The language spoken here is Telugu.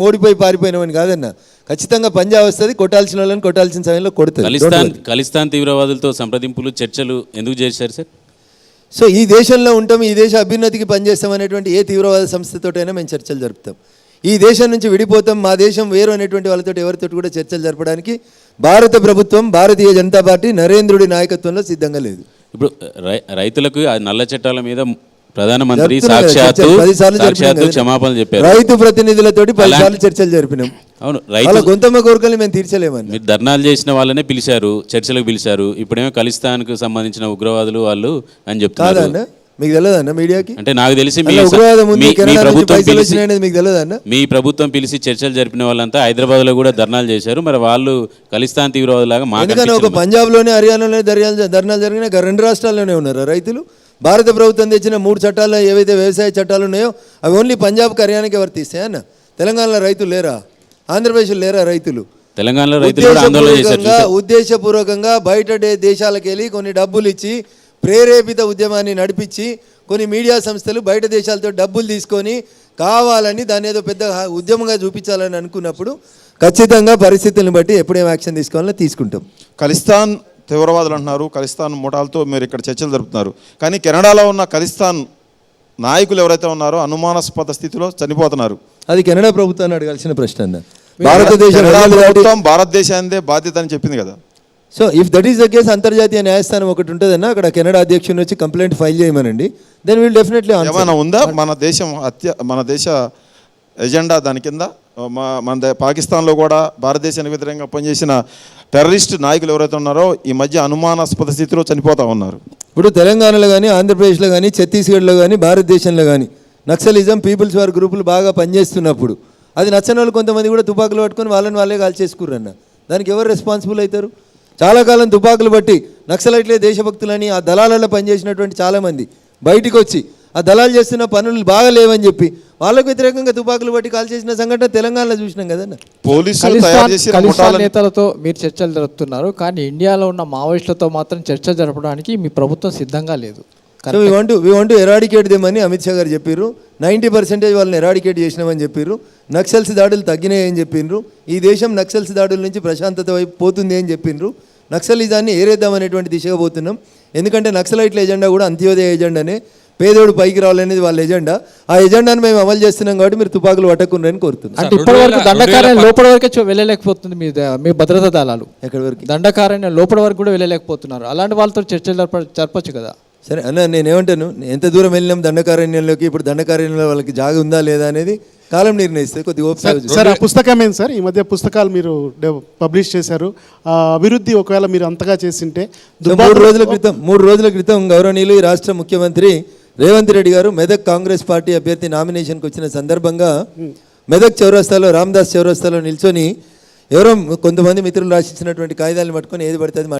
ఓడిపోయి పారిపోయినామని కాదన్న. ఖచ్చితంగా పంజాబ్ వస్తుంది కొట్టాల్సిన వాళ్ళని కొట్టాల్సిన సమయంలో కొడుతుంది. ఖలిస్తాన్ ఖలిస్తాన్ తీవ్రవాదులతో సంప్రదింపులు చర్చలు ఎందుకు చేశారు సార్? సో ఈ దేశంలో ఉంటాం ఈ దేశ అభ్యున్నతికి పనిచేస్తాం అనేటువంటి ఏ తీవ్రవాద సంస్థతోటైనా మేము చర్చలు జరుపుతాం. ఈ దేశం నుంచి విడిపోతాం మా దేశం వేరు అనేటువంటి వాళ్ళతో ఎవరితో కూడా చర్చలు జరపడానికి భారత ప్రభుత్వం భారతీయ జనతా పార్టీ నరేంద్రుడి నాయకత్వంలో సిద్ధంగా లేదు. ఇప్పుడు రై- రైతులకు ఆ నల్ల చట్టాల మీద ప్రధానమంత్రి సాక్షాత్తు సాక్షాత్తు. క్షమాపణలు చెప్పారు. రైతు ప్రతినిధులతోటి పదిసార్లు చర్చలు జరిపినాం. అవును రైతు గొంతమ్మ కోరికలు మేము తీర్చలేమని మీరు ధర్నాలు చేసిన వాళ్ళనే పిలిచారు చర్చలకు పిలిచారు. ఇప్పుడేమో ఖలిస్తాన్కు సంబంధించిన ఉగ్రవాదులు వాళ్ళు అని అన్న మీకు తెలియదన్న మీడియాకి? అంటే నాకు తెలిసి మీ ప్రభుత్వం పిలిచి మీకు తెలియదన్న మీ ప్రభుత్వం పిలిచి చర్చలు జరిపిన వాళ్ళంతా హైదరాబాద్లో కూడా ధర్నాలు చేశారు. మరి వాళ్ళు ఖలిస్తాన్ తీవ్రవాదులాగా మాకు ఎందుకని ఒక అనిపించింది. పంజాబ్లోనే హర్యానాలోనే ధర్యాలు ధర్నాలు జరిగిన రెండు రాష్ట్రాల్లోనే ఉన్నారు రైతులు? భారత ప్రభుత్వం తెచ్చిన మూడు చట్టాల్లో ఏవైతే వ్యవసాయ చట్టాలు ఉన్నాయో అవి ఓన్లీ పంజాబ్కి హర్యానాకి వర్తిస్తాయి అన్న? తెలంగాణలో రైతులు లేరా? ఆంధ్రప్రదేశ్లో లేరా రైతులు? తెలంగాణలో రైతులు కూడా ఆందోళన చేశారు ఉద్దేశపూర్వకంగా ఉద్దేశపూర్వకంగా బయట దేశాలకు వెళ్ళి కొన్ని డబ్బులు ఇచ్చి ప్రేరేపిత ఉద్యమాన్ని నడిపించి కొన్ని మీడియా సంస్థలు బయట దేశాలతో డబ్బులు తీసుకొని కావాలని దాన్ని ఏదో పెద్ద ఉద్యమంగా చూపించాలని అనుకున్నప్పుడు ఖచ్చితంగా పరిస్థితులను బట్టి ఎప్పుడేం యాక్షన్ తీసుకోవాలో తీసుకుంటాం. ఖలిస్తాన్ తీవ్రవాదులు అంటున్నారు. ఖలిస్తాన్ ముఠాలతో మీరు ఇక్కడ చర్చలు జరుపుతున్నారు. కానీ కెనడాలో ఉన్న ఖలిస్తాన్ నాయకులు ఎవరైతే ఉన్నారో అనుమానాస్పద స్థితిలో చనిపోతున్నారు. అది కెనడా ప్రభుత్వాన్ని అడగాల్సిన ప్రశ్న భారతదేశం భారతదేశాందే బాధ్యత అని చెప్పింది కదా. So if that is the case అంతర్జాతీయ న్యాయస్థానం ఒకటి ఉంటుందన్న అక్కడ కెనడా అధ్యక్షుని వచ్చి కంప్లైంట్ ఫైల్ చేయమనండి. దెన్ విల్ డెఫినెట్లీ ఏమైనా ఉందా? మన దేశం హత్య మన దేశ ఎజెండా దాని కింద? మా మన పాకిస్తాన్లో కూడా భారతదేశానికి వ్యతిరేకంగా పనిచేసిన టెర్రరిస్ట్ నాయకులు ఎవరైతే ఉన్నారో ఈ మధ్య అనుమానాస్పద స్థితిలో చనిపోతా ఉన్నారు. ఇప్పుడు తెలంగాణలో కానీ ఆంధ్రప్రదేశ్లో కానీ ఛత్తీస్గఢ్లో కానీ భారతదేశంలో కానీ నక్సలిజం పీపుల్స్ వార్ గ్రూపులు బాగా పనిచేస్తున్నప్పుడు అది నచ్చని వాళ్ళు కొంతమంది కూడా తుపాకులు పట్టుకొని వాళ్ళని వాళ్ళే కాల్చేసుకుర్రన్న. దానికి ఎవరు రెస్పాన్సిబుల్ అవుతారు? చాలా కాలం తుపాకులు బట్టి నక్సలైట్లే దేశభక్తులని ఆ దళాలలో పనిచేసినటువంటి చాలామంది బయటికి వచ్చి ఆ దళాలు చేస్తున్న పనులు బాగా లేవని చెప్పి వాళ్ళకు వ్యతిరేకంగా తుపాకులు బట్టి కాల్ చేసిన సంఘటన తెలంగాణలో చూసినాం కదన్న పోలీసులు నేతలతో మీరు చర్చలు జరుపుతున్నారు కానీ ఇండియాలో ఉన్న మావోయిస్టులతో మాత్రం చర్చ జరపడానికి మీ ప్రభుత్వం సిద్ధంగా లేదు. So we want we want eradicate దేమని Amit Shah garu చెప్పారు నైంటీ పర్సెంటేజ్ వాళ్ళని ఎరాడికేట్ చేసినామని చెప్పారు నక్సల్స్ దాడులు తగ్గినాయని చెప్పిండ్రు ఈ దేశం నక్సల్స్ దాడుల నుంచి ప్రశాంతత వైపు పోతుంది అని చెప్పిండ్రు నక్సలిజాన్ని ఏరేద్దామనేటువంటి దిశగా పోతున్నాం. ఎందుకంటే నక్సలైట్ల ఎజెండా కూడా అంత్యోదయ ఎజెండానే. పేదోడు పైకి రావాలనేది వాళ్ళ ఎజెండా. ఆ ఎజెండాను మేము అమలు చేస్తున్నాం కాబట్టి మీరు తుపాకులు పట్టకుండ్రని కోరుతున్నాం. అంటే ఇప్పటి వరకు దండకారణ్యం లోపల వరకే వెళ్ళలేకపోతుంది మీ మీ భద్రతా దళాలు. ఎక్కడి వరకు? దండకారణ్యం లోపల వరకు కూడా వెళ్ళలేకపోతున్నారు. అలాంటి వాళ్ళతో చర్చలు జరప జరపచ్చు కదా? సరే అన్న నేనేమంటాను? ఎంత దూరం వెళ్ళినాం దండకారణ్యంలోకి? ఇప్పుడు దండకారణ్యంలో వాళ్ళకి జాగ ఉందా లేదా అనేది కాలం నిర్ణయిస్తుంది కొద్దిగా ఓపిక. సార్ ఆ పుస్తకం ఏంటి సార్? ఈ మధ్య పుస్తకాలు మీరు పబ్లిష్ చేశారు. ఆ అభివృద్ధి ఒకవేళ మీరు అంతగా చేసింటే మూడు రోజుల క్రితం మూడు రోజుల క్రితం గౌరవనీయులు ఈ రాష్ట్ర ముఖ్యమంత్రి రేవంత్ రెడ్డి గారు మెదక్ కాంగ్రెస్ పార్టీ అభ్యర్థి నామినేషన్కి వచ్చిన సందర్భంగా మెదక్ చౌరస్తాలో రామదాస్ చౌరస్తాలో నిల్చొని ఎవరో కొంతమంది మిత్రులు రాసిచ్చినటువంటి కాగితాలను పట్టుకొని ఏది పడుతుంది